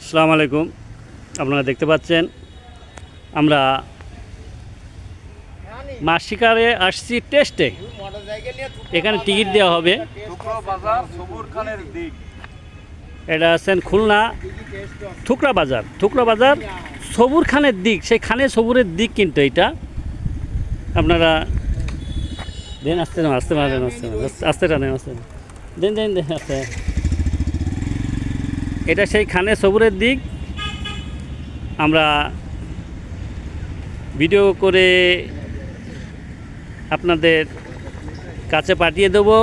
আসসালামু আলাইকুম। আপনারা দেখতে পাচ্ছেন, আমরা মাছ শিকারে আসছি টেস্টে এখানে টিকিট দেওয়া হবে। এটা আছেন খুলনা থুকরা বাজার। থুকরা বাজার সবুর খানের দিক, সেই খানে সবুরের দিক কিন্তু এটা। আপনারা দেন, আসতে আসতে পারেন আসতে আসতে টানেন আসতে দেন দেন দেন, আসতে এটা সেই খানে সবুরের দিক। আমরা ভিডিও করে আপনাদের কাছে পাঠিয়ে দেবো।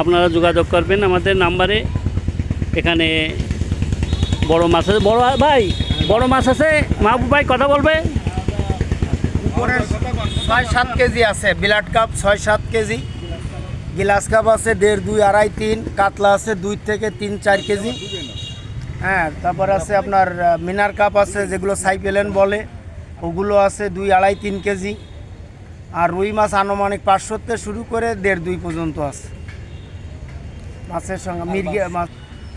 আপনারা যোগাযোগ করবেন আমাদের নাম্বারে। এখানে বড় মাছ আছে। বড় ভাই, বড় মাছ আছে। মাহবুব ভাই, কথা বলবে? উপরের ছয় সাত কেজি আছে, বিলাট কাপ ছয় সাত কেজি। গিলাস কাপ আছে দেড়, দুই, আড়াই, তিন, কাতলা আছে দুই থেকে তিন, চার কেজি। হ্যাঁ তারপর আছে আপনার মিনার কাপ আছে যেগুলো সাইপেলেন বলে ওগুলো আছে দুই আড়াই তিন কেজি। আর রুই মাছ আনুমানিক পাঁচশোতে শুরু করে দেড় দুই পর্যন্ত আছে। মাছের সঙ্গে মির্গে মাছ?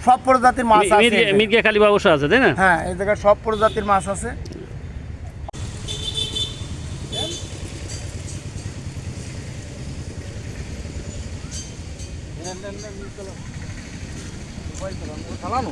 সব প্রজাতির মাছ আছে মির্গে খালি বাবুসা আছে তাই না? হ্যাঁ এই জায়গায় সব প্রজাতির মাছ আছে। চালানো?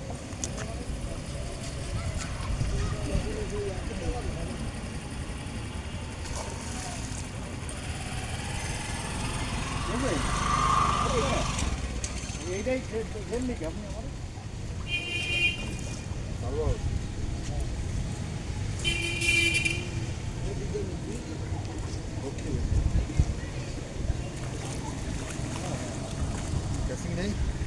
됐습니다.